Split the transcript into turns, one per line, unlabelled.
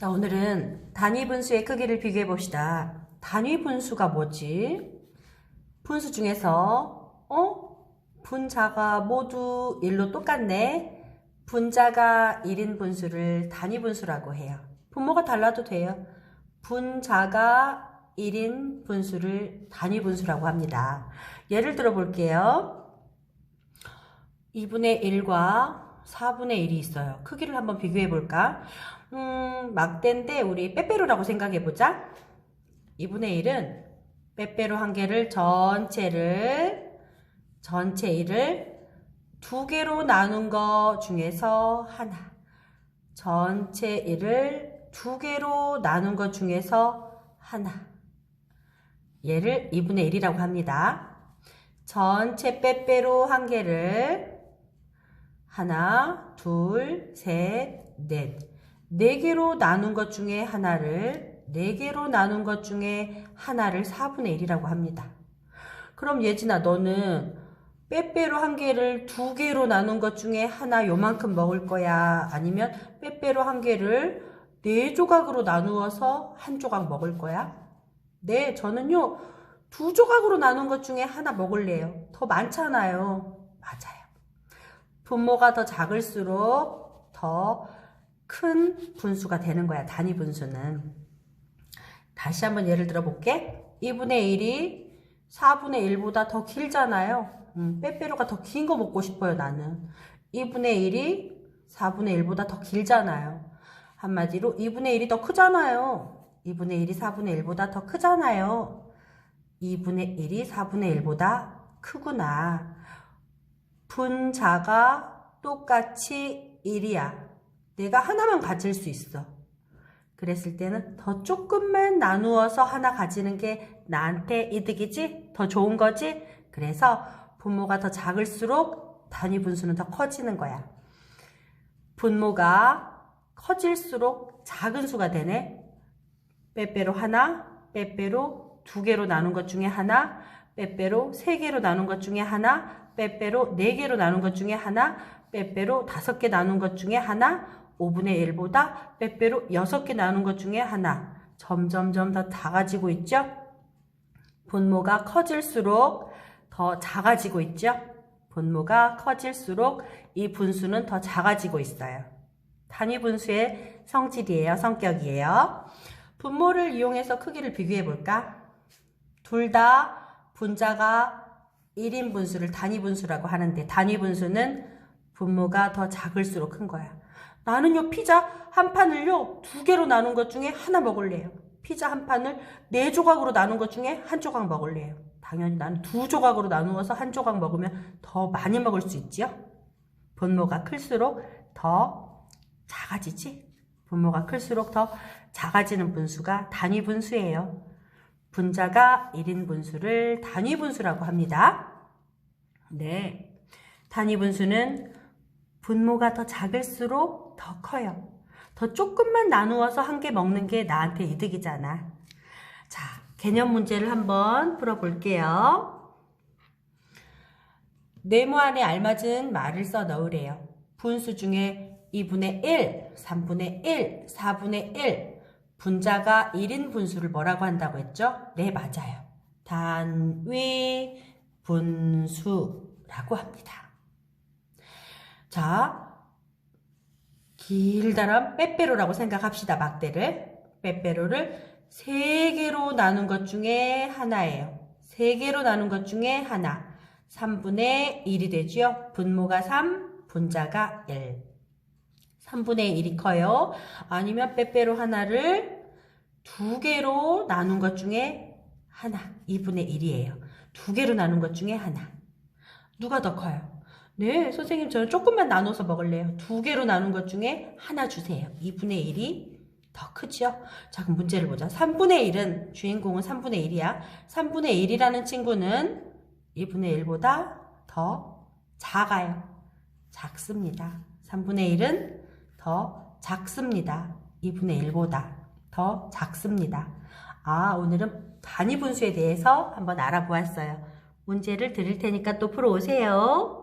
자, 오늘은 단위 분수의 크기를 비교해 봅시다. 단위 분수가 뭐지? 분수 중에서, 어? 분자가 모두 1로 똑같네. 분자가 1인 분수를 단위 분수라고 해요. 분모가 달라도 돼요. 분자가 1인 분수를 단위 분수라고 합니다. 예를 들어 볼게요. 2분의 1과 4분의 1이 있어요. 크기를 한번 비교해 볼까? 음, 막대인데 우리 빼빼로라고 생각해 보자. 2분의 1은 빼빼로 한 개를 전체를 전체 1을 두 개로 나눈 거 중에서 하나. 전체 1을 두 개로 나눈 것 중에서 하나. 얘를 2분의 1이라고 합니다. 전체 빼빼로 한 개를 하나, 둘, 셋, 넷. 네 개로 나눈 것 중에 하나를 네 개로 나눈 것 중에 하나를 4분의 1이라고 합니다. 그럼 예진아 너는 빼빼로 한 개를 두 개로 나눈 것 중에 하나 요만큼 먹을 거야? 아니면 빼빼로 한 개를 네 조각으로 나누어서 한 조각 먹을 거야? 네, 저는요, 두 조각으로 나눈 것 중에 하나 먹을래요. 더 많잖아요. 맞아요. 분모가 더 작을수록 더 큰 분수가 되는 거야. 단위 분수는. 다시 한번 예를 들어 볼게. 2분의 1이 4분의 1보다 더 길잖아요. 음, 빼빼로가 더 긴 거 먹고 싶어요, 나는. 2분의 1이 4분의 1보다 더 길잖아요. 한마디로 2분의 1이 더 크잖아요. 2분의 1이 4분의 1보다 더 크잖아요. 2분의 1이 4분의 1보다 크구나. 분자가 똑같이 1이야. 내가 하나만 가질 수 있어. 그랬을 때는 더 조금만 나누어서 하나 가지는 게 나한테 이득이지? 더 좋은 거지? 그래서 분모가 더 작을수록 단위 분수는 더 커지는 거야. 분모가 커질수록 작은 수가 되네. 빼빼로 하나, 빼빼로 두 개로 나눈 것 중에 하나, 빼빼로 세 개로 나눈 것 중에 하나, 빼빼로 네 개로 나눈 것 중에 하나, 빼빼로 다섯 개 나눈 것 중에 하나, 5분의 1보다 빼빼로 6개 나눈 것 중에 하나. 점점점 더 작아지고 있죠? 분모가 커질수록 더 작아지고 있죠? 분모가 커질수록 이 분수는 더 작아지고 있어요. 단위 분수의 성질이에요. 성격이에요. 분모를 이용해서 크기를 비교해 볼까? 둘 다 분자가 1인 분수를 단위 분수라고 하는데 단위 분수는 분모가 더 작을수록 큰 거야. 나는요 피자 한 판을요 두 개로 나눈 것 중에 하나 먹을래요. 피자 한 판을 네 조각으로 나눈 것 중에 한 조각 먹을래요. 당연히 나는 두 조각으로 나누어서 한 조각 먹으면 더 많이 먹을 수 있지요. 분모가 클수록 더 작아지지. 분모가 클수록 더 작아지는 분수가 단위 분수예요. 분자가 1인 분수를 단위 분수라고 합니다. 네. 단위 분수는 분모가 더 작을수록 더 커요. 더 조금만 나누어서 한 개 먹는 게 나한테 이득이잖아. 자, 개념 문제를 한번 풀어볼게요. 네모 안에 알맞은 말을 써 넣으래요. 분수 중에 2분의 1, 3분의 1, 4분의 1, 분자가 1인 분수를 뭐라고 한다고 했죠? 네, 맞아요. 단위 분수라고 합니다. 자, 길다란 빼빼로라고 생각합시다. 막대를. 빼빼로를 세 개로 나눈 것 중에 하나예요. 세 개로 나눈 것 중에 하나. 3분의 1이 되죠. 분모가 3, 분자가 1. 3분의 1이 커요. 아니면 빼빼로 하나를 두 개로 나눈 것 중에 하나. 2분의 1이에요. 두 개로 나눈 것 중에 하나. 누가 더 커요? 네, 선생님, 저는 조금만 나눠서 먹을래요. 두 개로 나눈 것 중에 하나 주세요. 2분의 1이 더 크죠? 자, 그럼 문제를 보자. 3분의 1은, 주인공은 3분의 1이야. 3분의 1이라는 친구는 2분의 1보다 더 작아요. 작습니다. 3분의 1은 더 작습니다. 2분의 1보다 더 작습니다. 아, 오늘은 단위 분수에 대해서 한번 알아보았어요. 문제를 드릴 테니까 또 풀어오세요.